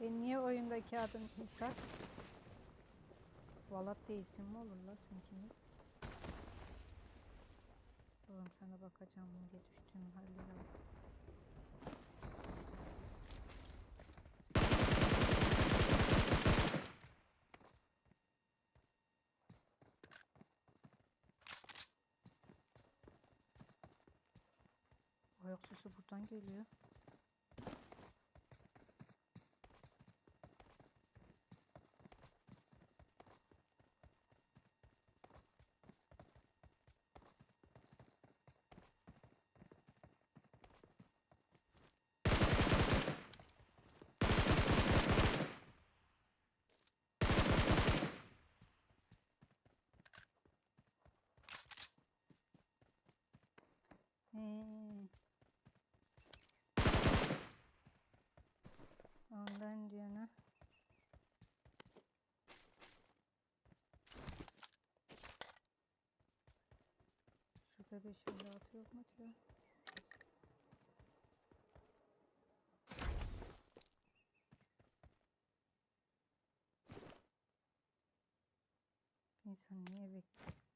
E niye oyundaki adın Hisar? Valat isim mi olur la seninkinin? Oğlum sana bakacağım diye düştüğüm hallere bak. Ayak sesi buradan geliyor. He. Diyene. Şurada 556 yok mu diyor. İnsan niye bekliyor?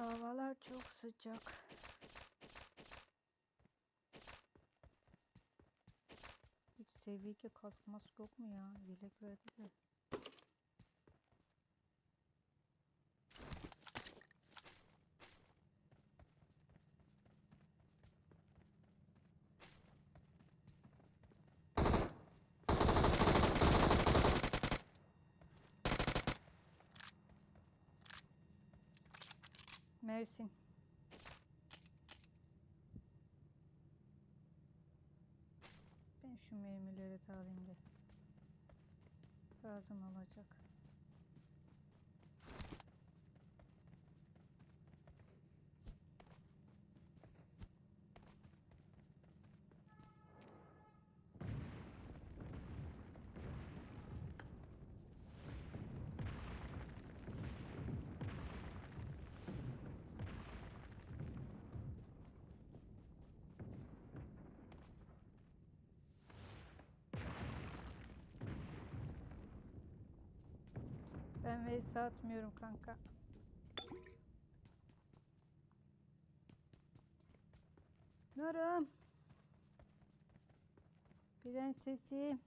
Havalar çok sıcak. Hiç seviye kask mask yok mu ya? Yelek verdi de. Mersin. Ben şu mermileri de alayım da. Lazım olacak. Ben vs atmıyorum kanka. Nurum. Prensesim.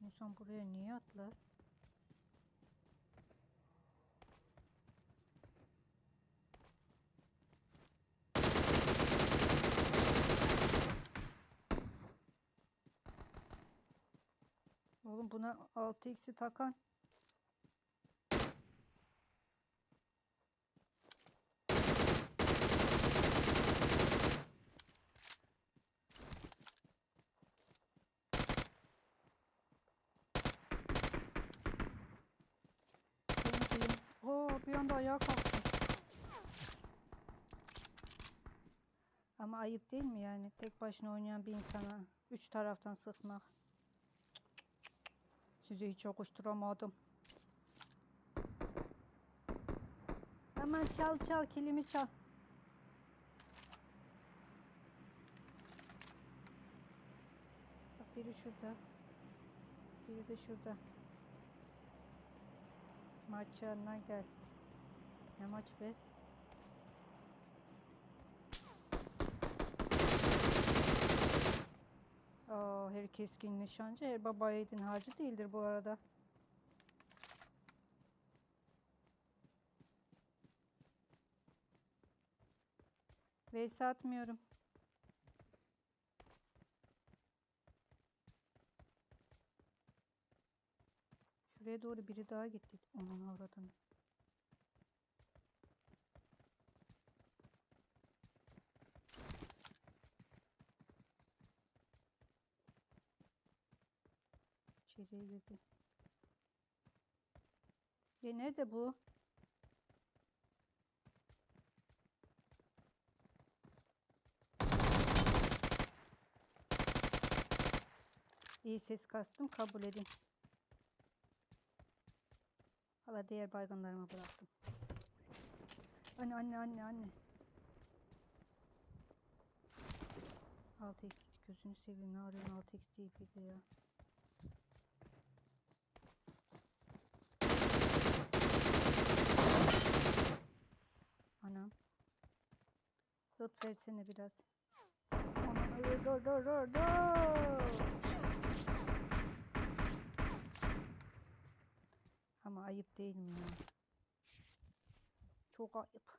İnsan buraya niye atlar? Oğlum buna 6x'i takan. Oo bir anda ayağa kalktı. Ama ayıp değil mi yani tek başına oynayan bir insana üç taraftan sıkmak? Sizi hiç okuşturamadım. Hemen çal çal kilimi çal. Bak biri şurada. Biri de şurada. Maçına gel. Ne maç be? Her keskin nişancı her baba yiğidin harcı değildir bu arada. Vs atmıyorum. Şuraya doğru biri daha gitti. Onun avradını. İçeriye girdi. Ya nerede bu? İyi ses kastım kabul edin. Hala diğer baygınlarıma bıraktım. Anne anne anne anne. 6x gözünü seveyim ne arıyorsun 6x değil bir de ya. Loot versene biraz. Aman dur dur dur dur dur. Ama ayıp değil mi ya? Çok ayıp.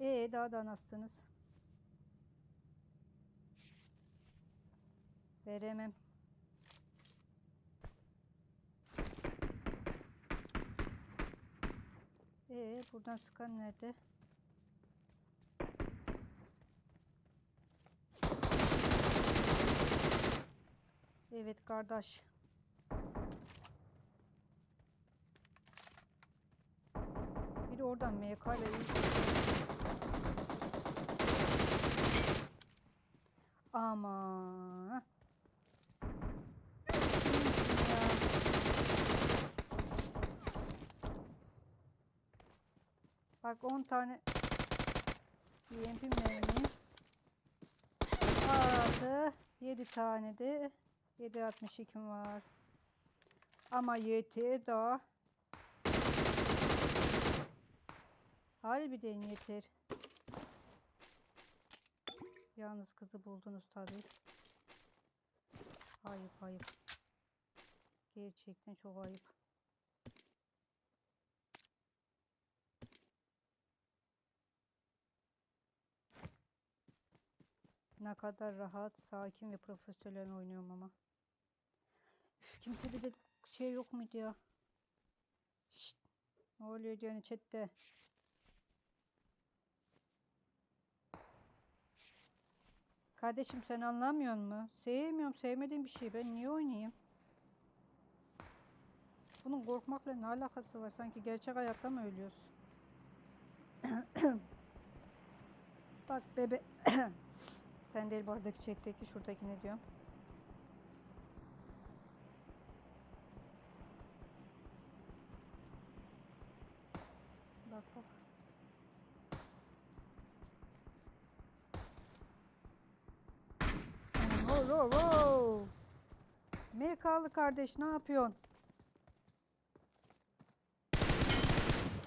Ee daha da nasılsınız? Veremem. Ee buradan sıkan nerede? Evet kardeş. Biri oradan MK ile iyi Ama. Bak 10 tane EMP mermi. Artı 7 tane de 7.62 var. Ama yeter daha. Harbiden yeter. Yalnız kızı buldunuz tabi. Ayıp ayıp. Gerçekten çok ayıp. Ne kadar rahat, sakin ve profesyonel oynuyorum ama. Üf, kimse bir de şey yok muydu ya? Şşt. Ne oluyor canı chatte? Kardeşim sen anlamıyor mu? Sevmiyorum, sevmediğim bir şey. Ben niye oynayayım? Bunun korkmakla ne alakası var? Sanki gerçek hayatta mı ölüyoruz? Bak bebe. Sen değil bu aradaki chatteki şuradaki ne diyorum? Bak bak. Wow, wow, wow. Kardeş ne yapıyorsun?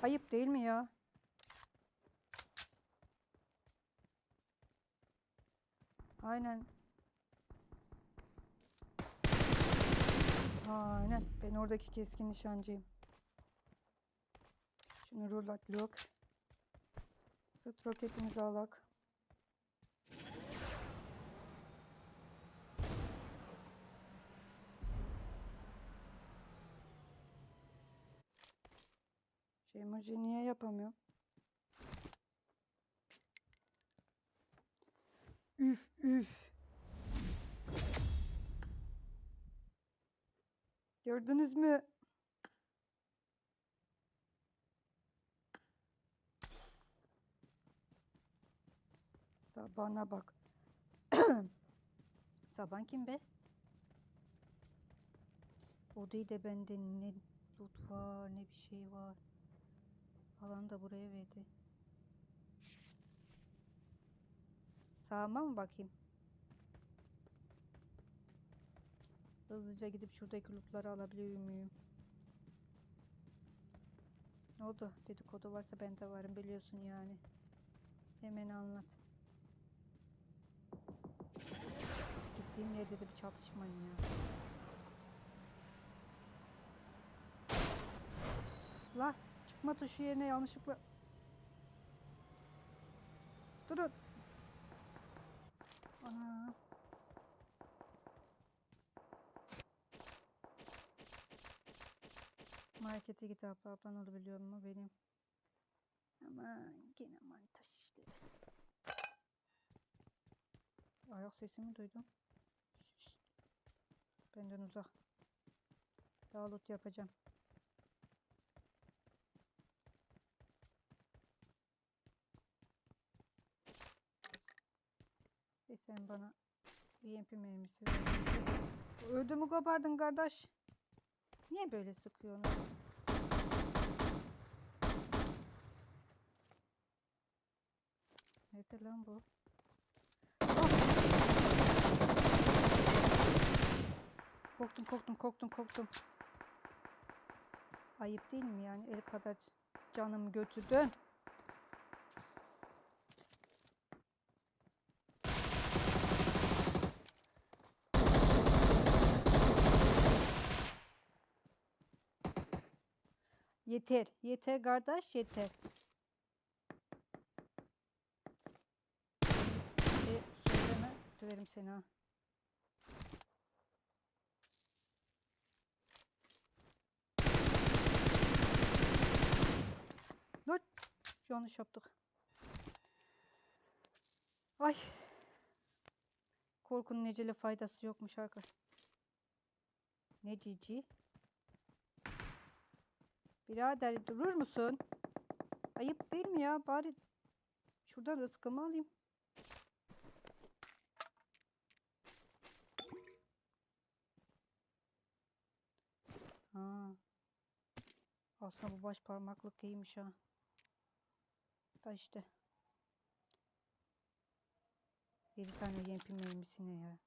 Ayıp değil mi ya? Aynen. Aynen. Ben oradaki keskin nişancıyım. Şunu rulat lock. Sıt roketimizi alak. Şey emoji niye yapamıyorum? Üf üf. Gördünüz mü? Sabana bak. Saban kim be? O değil de bende ne loot var ne bir şey var. Alanı da buraya verdi. Sağıma mı bakayım? Hızlıca gidip şuradaki lootları alabiliyor muyum? Ne oldu? Dedikodu varsa ben de varım biliyorsun yani. Hemen anlat. Gittiğim yerde de bir çatışmayın ya. La çıkma tuşu yerine yanlışlıkla Markete git abla ablan onu biliyor mu benim. Aman gene manitaş işte. Ayak sesi mi duydum? Benden uzak. Daha loot yapacağım. E sen bana EMP mermisi. Ödümü kopardın kardeş. Niye böyle sıkıyorsun? Nerede lan bu? Korktum korktum korktum korktum. Ayıp değil mi yani el kadar canımı götürdün. Yeter, yeter kardeş, yeter. E, söyleme, döverim seni ha. Dur, yanlış yaptık. Ay. Korkunun necele faydası yokmuş arkadaş. Ne cici? Birader durur musun? Ayıp değil mi ya? Bari şuradan rızkımı alayım. Ha. Aslında bu baş parmaklık iyiymiş ha. Da işte. 7 tane yempi mermisi ne ya?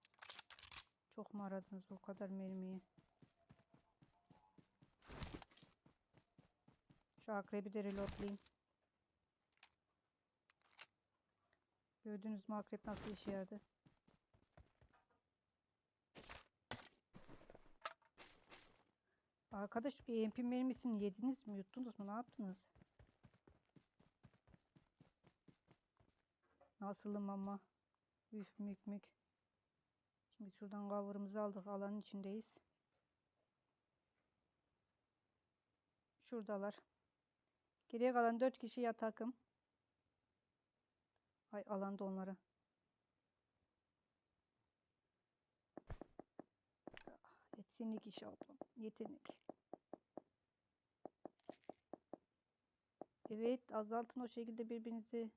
Çok mu aradınız bu kadar mermiyi? Şu akrebi de reloadlayayım. Gördünüz mü akrep nasıl işe yaradı? Arkadaş EMP mermisini yediniz mi? Yuttunuz mu? Ne yaptınız? Nasılım ama? Üf mük mük. Şimdi şuradan cover'ımızı aldık. Alanın içindeyiz. Şuradalar. Geriye kalan 4 kişi ya takım. Ay alanda onları. Yetenek iş aldım. Yetenek. Evet azaltın o şekilde birbirinizi.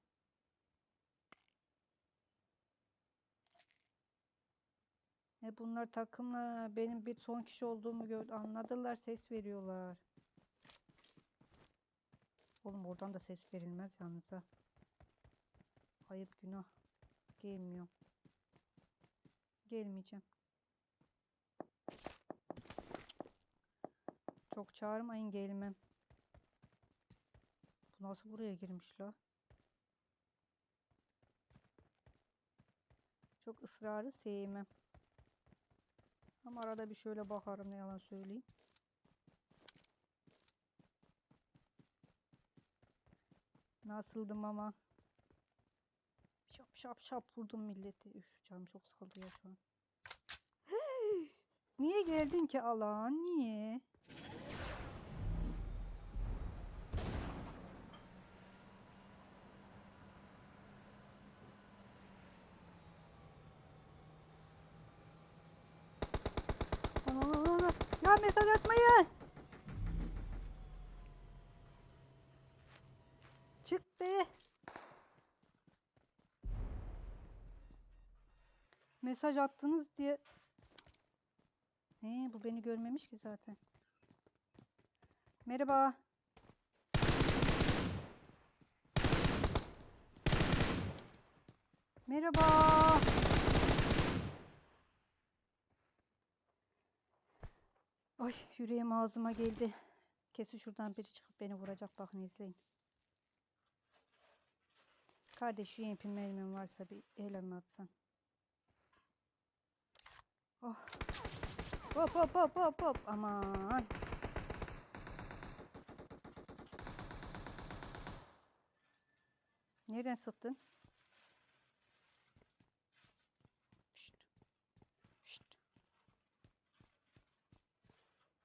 E bunlar takımla benim bir son kişi olduğumu gördü. Anladılar ses veriyorlar. Oğlum oradan da ses verilmez yalnız ha. Ayıp günah. Gelmiyorum. Gelmeyeceğim. Çok çağırmayın gelmem. Bu nasıl buraya girmiş la? Çok ısrarı sevmem. Ama arada bir şöyle bakarım ne yalan söyleyeyim. Nasıldım ama. Şap şap şap vurdum milleti. Üf canım çok sıkıldı ya şu an. Niye geldin ki alan? Niye? Atmayın. Çık be. Mesaj attınız diye. He, bu beni görmemiş ki zaten. Merhaba. Merhaba. Ay yüreğim ağzıma geldi. Kesin şuradan biri çıkıp beni vuracak. Bakın izleyin. Kardeş şu mermim varsa bir elime atsan. Oh. Hop hop hop hop hop. Aman. Nereden sıktın?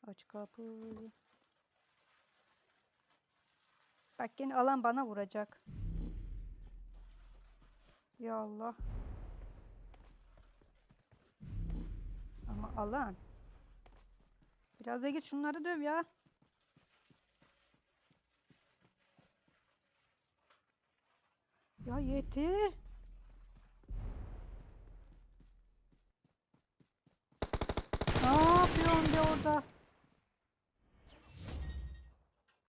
Aç kapıyı. Bak gene alan bana vuracak. Ya Allah. Allah'ım. Biraz da git şunları döv ya. Ya yeter. Ne yapıyorsun be orada?